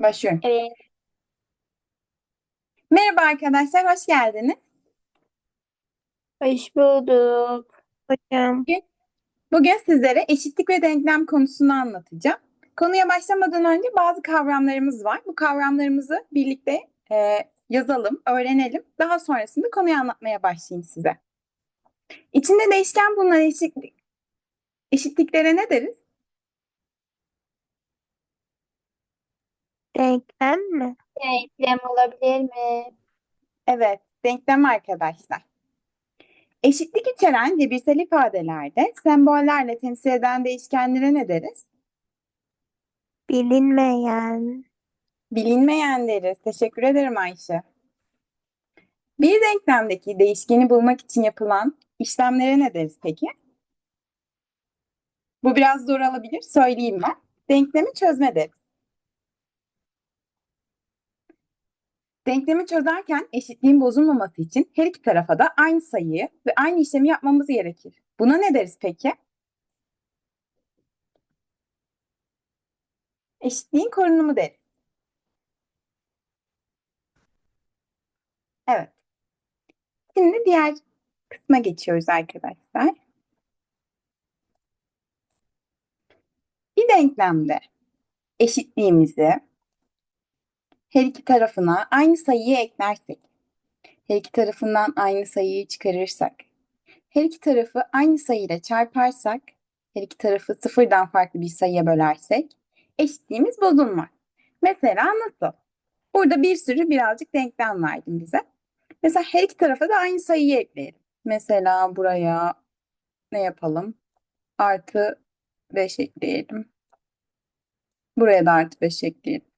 Başlıyorum. Evet. Merhaba arkadaşlar, hoş geldiniz. Hoş bulduk. Hocam. Bugün sizlere eşitlik ve denklem konusunu anlatacağım. Konuya başlamadan önce bazı kavramlarımız var. Bu kavramlarımızı birlikte e, yazalım, öğrenelim. Daha sonrasında konuyu anlatmaya başlayayım size. İçinde değişken bulunan eşitlik, eşitliklere ne deriz? Denklem mi? Denklem olabilir mi? Evet, denklem arkadaşlar. Eşitlik içeren cebirsel ifadelerde sembollerle temsil eden değişkenlere ne deriz? Bilinmeyen. Bilinmeyen deriz. Teşekkür ederim Ayşe. Bir denklemdeki değişkeni bulmak için yapılan işlemlere ne deriz peki? Bu biraz zor olabilir. Söyleyeyim ben. Denklemi çözme deriz. Denklemi çözerken eşitliğin bozulmaması için her iki tarafa da aynı sayıyı ve aynı işlemi yapmamız gerekir. Buna ne deriz peki? Eşitliğin korunumu deriz. Evet. Şimdi diğer kısma geçiyoruz arkadaşlar. Bir denklemde eşitliğimizi her iki tarafına aynı sayıyı eklersek, her iki tarafından aynı sayıyı çıkarırsak, her iki tarafı aynı sayıyla çarparsak, her iki tarafı sıfırdan farklı bir sayıya bölersek eşitliğimiz bozulmaz. Mesela nasıl? Burada bir sürü birazcık denklem verdim bize. Mesela her iki tarafa da aynı sayıyı ekleyelim. Mesela buraya ne yapalım? Artı 5 ekleyelim. Buraya da artı 5 ekleyelim.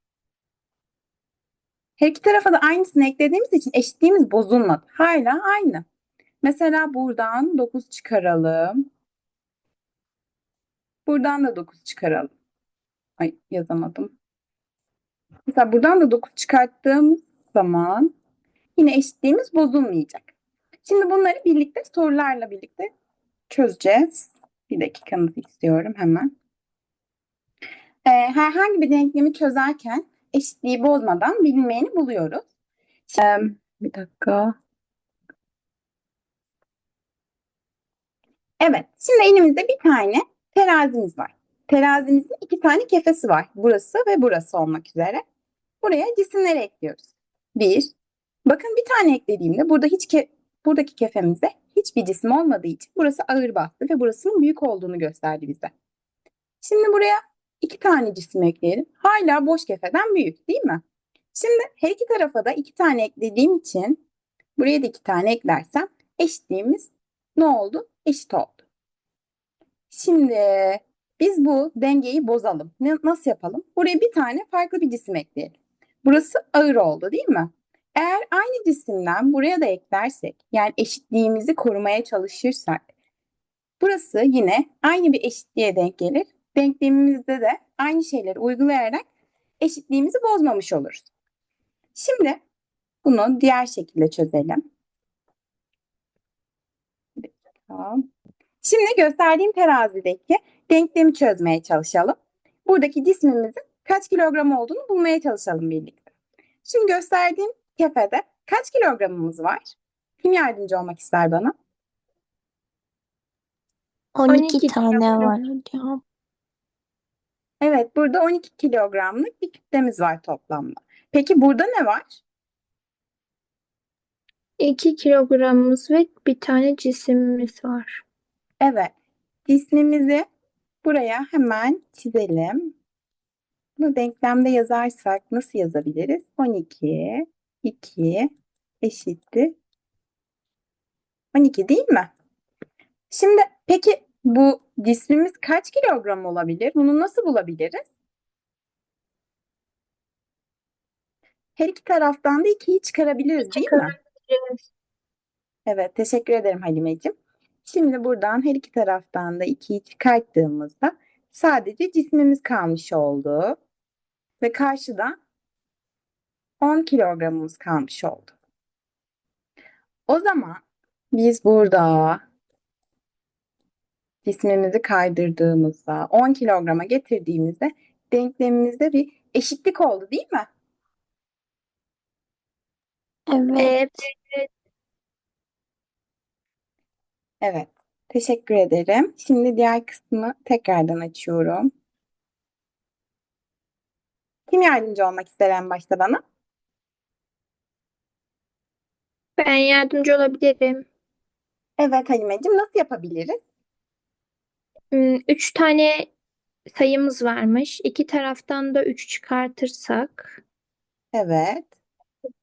Her iki tarafa da aynısını eklediğimiz için eşitliğimiz bozulmadı. Hala aynı. Mesela buradan 9 çıkaralım. Buradan da 9 çıkaralım. Ay yazamadım. Mesela buradan da 9 çıkarttığım zaman yine eşitliğimiz bozulmayacak. Şimdi bunları birlikte sorularla birlikte çözeceğiz. Bir dakikanızı istiyorum hemen. Ee, herhangi bir denklemi çözerken eşitliği bozmadan bilinmeyeni buluyoruz. Bir dakika. Evet, şimdi elimizde bir tane terazimiz var. Terazimizin iki tane kefesi var. Burası ve burası olmak üzere. Buraya cisimleri ekliyoruz. Bir, bakın bir tane eklediğimde burada hiç ke buradaki kefemizde hiçbir cisim olmadığı için burası ağır bastı ve burasının büyük olduğunu gösterdi bize. Şimdi buraya iki tane cisim ekleyelim. Hala boş kefeden büyük değil mi? Şimdi her iki tarafa da iki tane eklediğim için buraya da iki tane eklersem eşitliğimiz ne oldu? Eşit oldu. Şimdi biz bu dengeyi bozalım. Ne, nasıl yapalım? Buraya bir tane farklı bir cisim ekleyelim. Burası ağır oldu değil mi? Eğer aynı cisimden buraya da eklersek, yani eşitliğimizi korumaya çalışırsak, burası yine aynı bir eşitliğe denk gelir. Denklemimizde de aynı şeyleri uygulayarak eşitliğimizi bozmamış oluruz. Şimdi bunu diğer şekilde çözelim. Şimdi gösterdiğim terazideki denklemi çözmeye çalışalım. Buradaki cismimizin kaç kilogram olduğunu bulmaya çalışalım birlikte. Şimdi gösterdiğim kefede kaç kilogramımız var? Kim yardımcı olmak ister bana? 12, 12 tane kilogram. var hocam. Evet, burada 12 kilogramlık bir kütlemiz var toplamda. Peki burada ne var? 2 kilogramımız ve bir tane cisimimiz var. Evet, cismimizi buraya hemen çizelim. Bunu denklemde yazarsak nasıl yazabiliriz? 12, 2 eşittir 12 değil mi? Şimdi peki bu cismimiz kaç kilogram olabilir? Bunu nasıl bulabiliriz? Her iki taraftan da 2'yi çıkarabiliriz değil mi? Evet, teşekkür ederim Halimeciğim. Şimdi buradan her iki taraftan da 2'yi çıkarttığımızda sadece cismimiz kalmış oldu. Ve karşıda 10 kilogramımız kalmış oldu. O zaman biz burada cismimizi kaydırdığımızda 10 kilograma getirdiğimizde denklemimizde bir eşitlik oldu değil mi? Evet. Evet. Evet. Teşekkür ederim. Şimdi diğer kısmı tekrardan açıyorum. Kim yardımcı olmak ister en başta bana? Ben yardımcı olabilirim. Evet Halimeciğim nasıl yapabiliriz? Hmm, Üç tane sayımız varmış. İki taraftan da üç çıkartırsak Evet.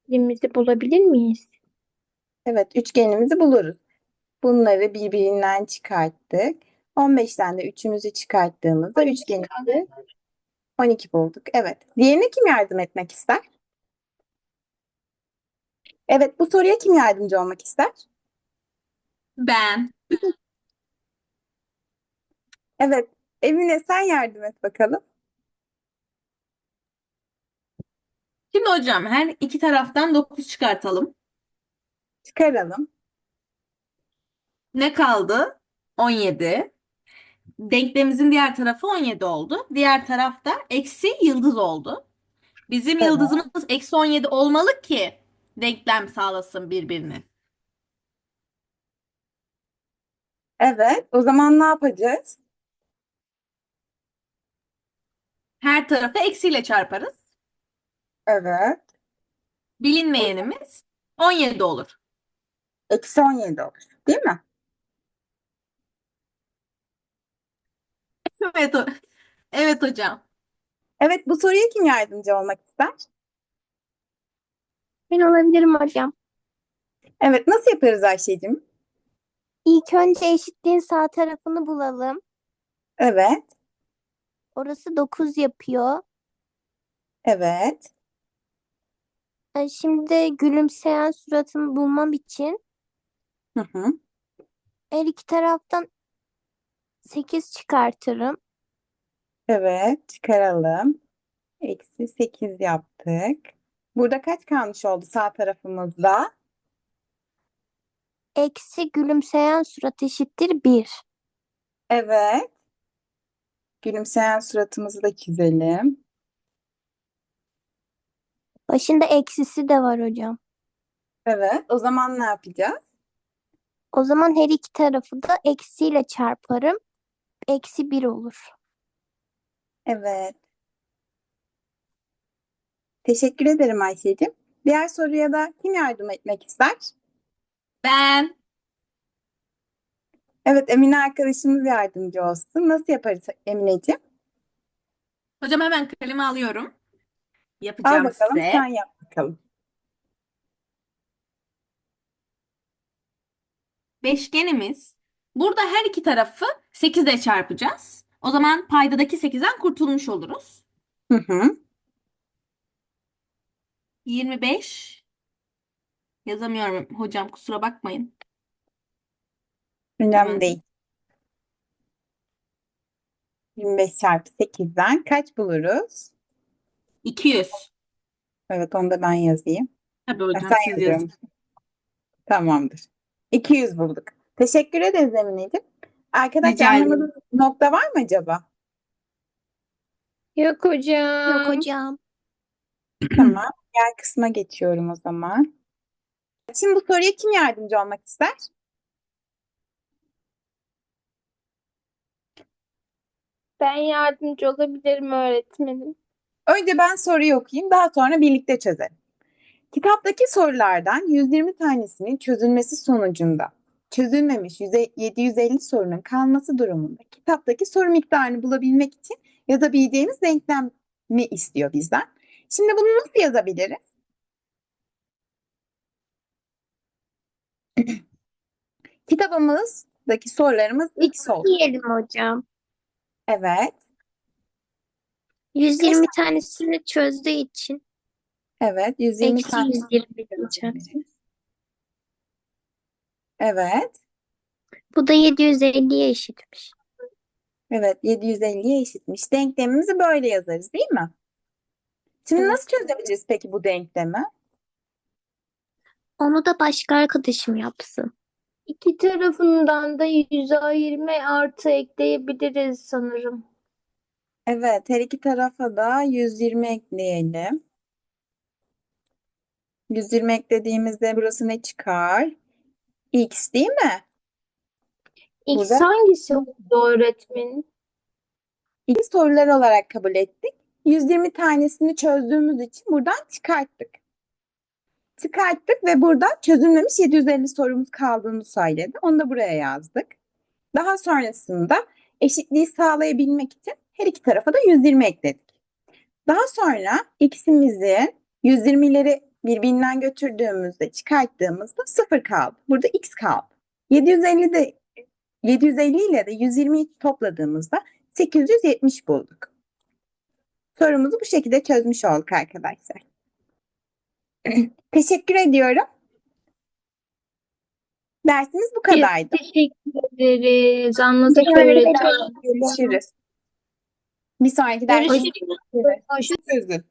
birimizi bulabilir miyiz? Evet, üçgenimizi buluruz. Bunları birbirinden çıkarttık. 15'ten de üçümüzü çıkarttığımızda üçgenimizi 12 bulduk. Evet. Diğerine kim yardım etmek ister? Evet, bu soruya kim yardımcı olmak ister? Ben. Evet, Emine sen yardım et bakalım. Şimdi hocam her iki taraftan 9 çıkartalım. Çıkaralım. Ne kaldı? 17. Denklemimizin diğer tarafı 17 oldu. Diğer tarafta eksi yıldız oldu. Bizim Evet. yıldızımız eksi 17 olmalı ki denklem sağlasın birbirini. Evet, o zaman ne yapacağız? Her tarafı eksiyle çarparız. Evet. Bilinmeyenimiz 17 olur. Eksi 17 olur. Değil mi? Evet, ho- evet hocam. Evet, bu soruya kim yardımcı olmak ister? Ben olabilirim hocam. Evet, nasıl yaparız Ayşe'cim? İlk önce eşitliğin sağ tarafını bulalım. Evet, Orası 9 yapıyor. evet. E, Şimdi gülümseyen suratımı bulmam için Hı hı. her iki taraftan 8 çıkartırım. Evet, çıkaralım. Eksi 8 yaptık. Burada kaç kalmış oldu sağ tarafımızda? Eksi gülümseyen surat eşittir 1. Evet. Gülümseyen suratımızı da çizelim. Başında eksisi de var hocam. Evet. O zaman ne yapacağız? O zaman her iki tarafı da eksiyle çarparım. Eksi 1 olur. Evet. Teşekkür ederim Ayşe'cim. Diğer soruya da kim yardım etmek ister? Ben. Evet, Emine arkadaşımız yardımcı olsun. Nasıl yaparız Emineciğim? Hocam hemen kalemi alıyorum. Al Yapacağım bakalım, size. sen yap bakalım. Beşgenimiz. Burada her iki tarafı 8 ile çarpacağız. O zaman paydadaki 8'den kurtulmuş oluruz. Hı hı. 25 yazamıyorum hocam kusura bakmayın. Önemli değil. 25 çarpı 8'den kaç buluruz? 200. Evet, onu da ben yazayım. Tabii hocam sen siz yazın. Tamamdır. 200 bulduk. Teşekkür ederiz Emine'ciğim. Arkadaş Rica ederim. anlamadığınız nokta var mı acaba? Yok hocam. Yok hocam. Tamam. Diğer kısma geçiyorum o zaman. Şimdi bu soruya kim yardımcı olmak ister? Ben yardımcı olabilirim öğretmenim. Önce ben soruyu okuyayım, daha sonra birlikte çözelim. Kitaptaki sorulardan 120 tanesinin çözülmesi sonucunda çözülmemiş 100 750 sorunun kalması durumunda kitaptaki soru miktarını bulabilmek için yazabileceğimiz denklemi istiyor bizden. Şimdi bunu nasıl yazabiliriz? Kitabımızdaki sorularımız x oldu. Diyelim hocam. Evet, 120 tanesini çözdüğü için evet. 120 eksi tane 120 diyeceğim. Evet, Bu da 750'ye eşitmiş. evet. 750'ye eşitmiş. Denklemimizi böyle yazarız, değil mi? Şimdi Evet. nasıl çözebiliriz peki bu denklemi? Onu da başka arkadaşım yapsın. İki tarafından da 120 artı ekleyebiliriz sanırım. Evet, her iki tarafa da 120 ekleyelim. 120 eklediğimizde burası ne çıkar? X değil mi? X Burada- hangisi oldu öğretmenim? X sorular olarak kabul ettik. 120 tanesini çözdüğümüz için buradan çıkarttık. Çıkarttık ve burada çözülmemiş 750 sorumuz kaldığını söyledi. Onu da buraya yazdık. Daha sonrasında eşitliği sağlayabilmek için her iki tarafa da 120 ekledik. Daha sonra x'imizi 120'leri birbirinden götürdüğümüzde çıkarttığımızda 0 kaldı. Burada x kaldı. 750 de 750 ile de 120'yi topladığımızda 870 bulduk. Sorumuzu bu şekilde çözmüş olduk arkadaşlar. Teşekkür ediyorum. Dersimiz bu kadardı. Teşekkür ederiz. Anladık öğretmenim. Görüşürüz. Bir sonraki derste Görüşürüz. görüşürüz. Evet.